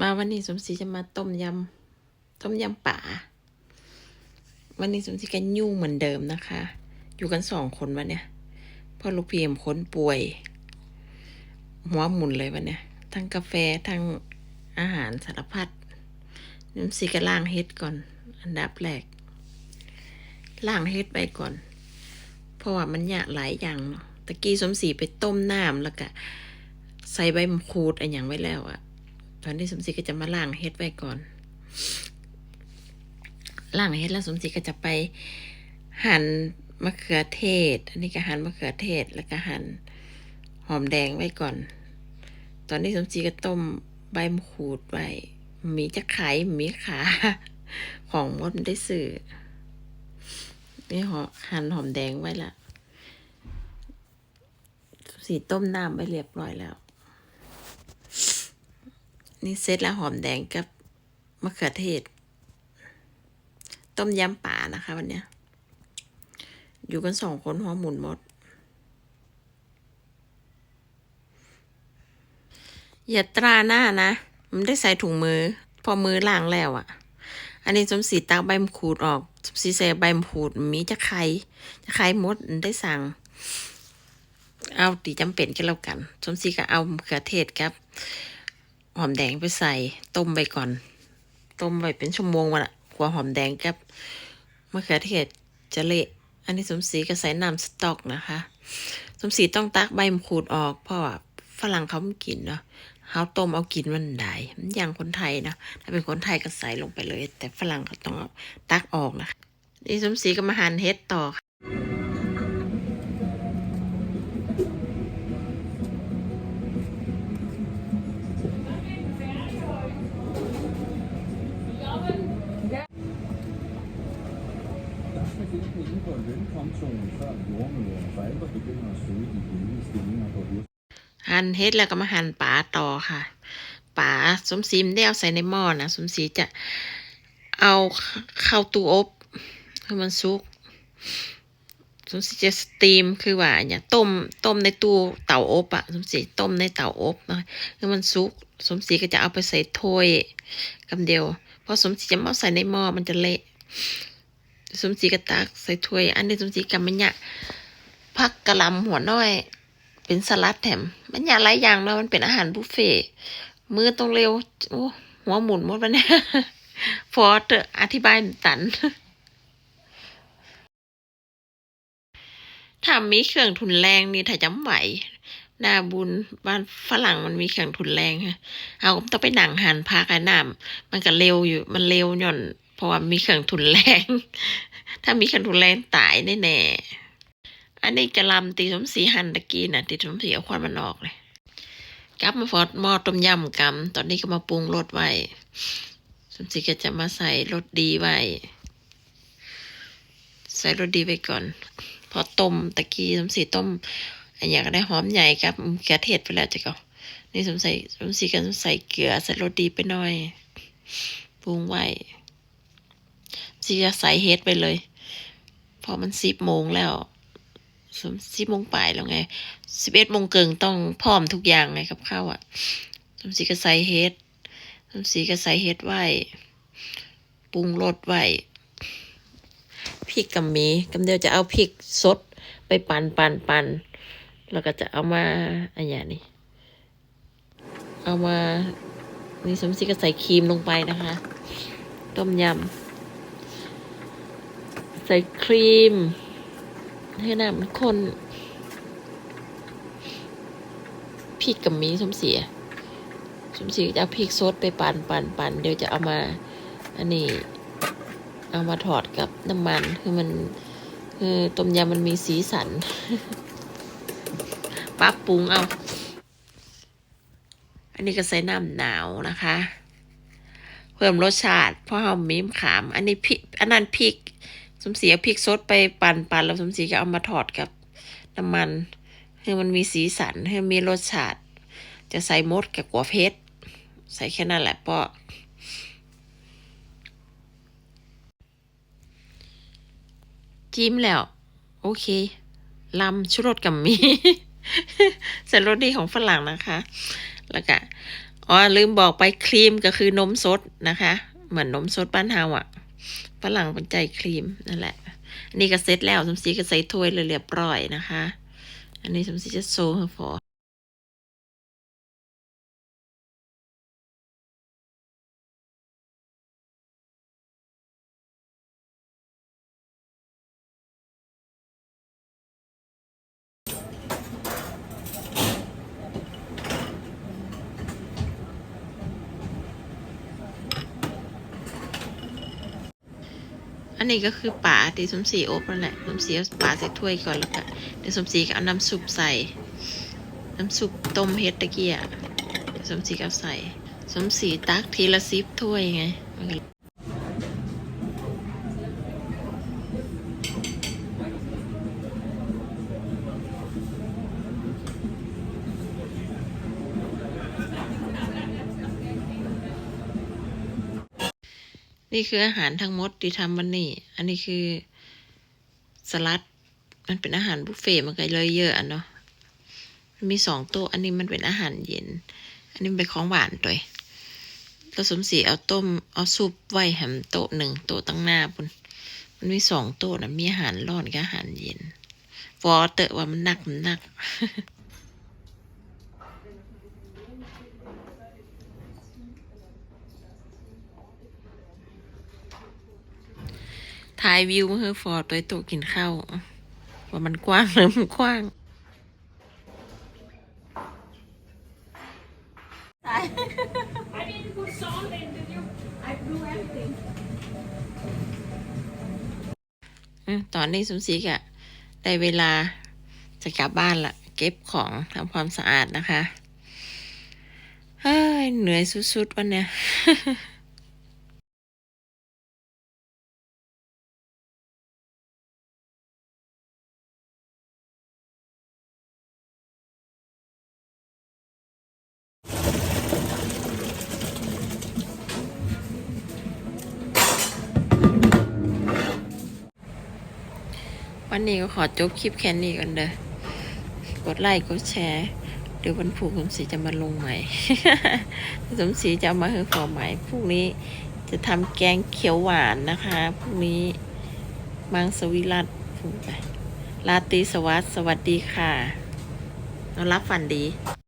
มาวันนี้สมศรีจะมาต้มยำต้มยำป่า วันนี้สมศรีกันยุ่งเหมือนเดิมนะคะ อยู่กันสองคนวันเนี้ยพ่อลูกพีเอ็มคนป่วย หัวหมุนเลยวันเนี้ยทั้งกาแฟทั้งอาหารสารพัดสมศรีก็ล้างเฮ็ดก่อน อันดับแรกล้างเฮ็ดไปก่อน เพราะว่ามันยากหลายอย่างเนาะตะกี้สมศรีไปต้มน้ำแล้วก็ใส่ใบมะกรูดอะไรอย่างไว้แล้วอะ ตอนนี้สมศรีก็จะมาล้างเฮ็ดไว้ก่อนล้างเฮ็ดแล้วสมศรีก็จะไปหั่นมะเขือเทศ อันนี้ก็หั่นมะเขือเทศแล้วก็หั่นหอมแดงไว้ก่อน ตอนนี้สมศรีก็ต้มใบมะกรูดไว้มีจะไข่มีขาของมดมันได้สื่อนี่หอหั่นหอมแดงไว้ละสีต้มน้ำไว้เรียบร้อยแล้ว นี่เซตแล้วหอมแดงกับมะเขือเทศ ต้มยำป่านะคะวันนี้อยู่กันสองคนหัวหมุนหมด อย่าตราหน้านะ มันได้ใส่ถุงมือ พอมือล้างแล้วอะ่ะ อันนี้สมศรีตักใบมะขูดออกสมศรีใส่ใบมะขูดมีจะไข่จะไข่มดได้สั่ง เอาตีจำเป็นก็แล้วกันสมศรีก็เอามะเขือเทศครับ หอมแดงไปใส่ต้มไปก่อน ต้มไว้เป็นชั่วโมงวันละกว่าหอมแดงกับมะเขือเทศจะเละอันนี้สมศรีก็ใส่น้ำสต๊อกนะคะ สมศรีต้องตักใบมะกรูดออก เพราะว่าฝรั่งเขาไม่กินเนาะเขาต้มเอากินวันใดมันอย่างคนไทยนะถ้าเป็นคนไทยก็ใส่ลงไปเลย แต่ฝรั่งเขาต้องตักออกนะคะนี่สมศรีก็มาหั่นเฮ็ดต่อค่ะ หั่นเฮ็ดแล้วก็มาหั่นปลาต่อค่ะปลาสมศรีไม่ได้เอาใส่ในหม้อนะสมศรีจะเอาเข้าตู้อบคือมันสุกสมศรีจะสตรีมคือว่าเนี่ยต้มต้มในตู้เตาอบอะสมศรีต้มในเตาอบนะคือมันสุก สมศรีก็จะเอาไปใส่ถ้วยกำเดียวเพราะสมศรีจะไม่เอาใส่ในหม้อมันจะเละสมศรีก็ตักใส่ถ้วย อันนี้สมศรีกำมันเนี่ย ผักกะหล่ำหัวน้อย เป็นสลัดแถม มันอย่างหลายอย่างเนาะมันเป็นอาหารบุฟเฟ่มือต้องเร็วโอ้หัวหมุนหมดวันนี้พอเถอะอธิบายตันถ้ามีเครื่องทุนแรงนี่ถ้าจำไหวหน้าบุญบ้านฝรั่งมันมีเครื่องทุนแรงฮะเอาต้องไปหนังหันพากันน้ำมันก็เร็วอยู่มันเร็วหย่อน เพราะว่ามีเครื่องทุนแรง ถ้ามีเครื่องทุนแรงตายแน่ๆ อันนี้กะลำตีสมศรีหั่นตะกี้น่ะตีสมศรีเอาควันมันออกเลยกลับมาฟอดหม้อต้มยำกำตอนนี้ก็มาปรุงรสไว้ สมศรีก็จะมาใส่รสดีไว้ ใส่รสดีไว้ก่อน พอต้มตะกี้สมศรีต้มอันอยากได้หอมใหญ่ครับเกลือเทศไปแล้วจ้ะก็นี่สมใส่สมศรีก็ใส่เกลือใส่รสดีไปหน่อยปรุงไว้สีจะใส่เฮ็ดไปเลย พอมันสิบโมงแล้ว สิบโมงปลายแล้วไงสิบเอ็ดโมงเกิงต้องพร้อมทุกอย่างไงครับข้าวอะสมศรีก็ใส่เฮ็ดสมศรีก็ใส่เฮ็ดไว้ปรุงรสไว้พริกกับมีกำเดียวจะเอาพริกสดไปปั่นปั่นปั่นแล้วก็จะเอามาอันอย่างนี้เอามานี่สมศรีก็ใส่ครีมลงไปนะคะ ต้มยำใส่ครีม ให้น้ำมันข้นพริกกับมีสมเสียสมศรีจะเอาพริกสดไปปั่นปั่นปั่นเดี๋ยวจะเอามา อันนี้ เอามาถอดกับน้ำมันคือมันคือต้มยำมันมีสีสันปรับปรุงเอา อันนี้ก็ใส่น้ำหนาวนะคะ เพิ่มรสชาติเพราะเรามีมขาม อันนี้พริกอันนั้นพริก สมศรีเอาพริกสดไปปั่นปั่นแล้วสมศรีก็เอามาถอดกับน้ำมันให้มันมีสีสันให้มีรสชาติ จะใส่มดกับกัวเพชรใส่แค่นั้นแหละปอจิ้มแล้ว โอเคลำชุรสกับมีใส่รสดีของฝรั่งนะคะ แล้วก็อ๋อลืมบอกไปครีมก็คือนมสดนะคะ เหมือนนมสดบ้านเฮาอะ ฝรั่งเป็นใจครีมนั่นแหละ อันนี้ก็เสร็จแล้วสมศรีก็ใส่ถ้วยเลยเรียบร้อยนะคะ อันนี้สมศรีจะโซ่ให้พออั นนี้ก็คือป่าที่สมศรีอบนั่นแหละสมศรีเอาป่าใส่ถ้วยก่อนแล้วก็เดี๋ยวสมศรีก็เอาน้ำซุปใส่ น้ำซุปต้มเฮ็ดตะเกียบสมศรีก็ใส่ สมศรีตักทีละซิปถ้วยไง นี่คืออาหารทั้งหมดที่ทำวันนี้ อันนี้คือสลัด มันเป็นอาหารบุฟเฟ่ต์มันก็เลยเยอะอะเนาะมันมีสองโต๊ะ อันนี้มันเป็นอาหารเย็น อันนี้เป็นของหวานตัวแล้วสมศรีเอาต้ม เอาซุปไว้แหมโต๊ะหนึ่งโต๊ะตั้งหน้าปุ่นมันมีสองโต๊ะนะมีอาหารร้อนกับอาหารเย็นฟอเตอะว่ามันหนักมันหนัก ถ่ายวิวมาคือฟอร์ตัวโต๊ะกินข้าวว่ามันกว้างหรือมันกว้างตอนนี้สมศรีก็ได้เวลาจะกลับบ้านละเก็บของทำความสะอาดนะคะ เฮ้ย เหนื่อยสุดๆวันเนี้ย วันนี้ก็ขอจบคลิปแค่นี้กันเด้อกดไลค์กดแชร์ เดี๋ยววันผูกสมศรีจะมาลงใหม่ สมศรีจะมาเฮือขอใหม่พรุ่งนี้จะทำแกงเขียวหวานนะคะพรุ่งนี้มังสวิรัตพูดไปลาตีสวัสดีสวัสดีค่ะนอนรับฝันดี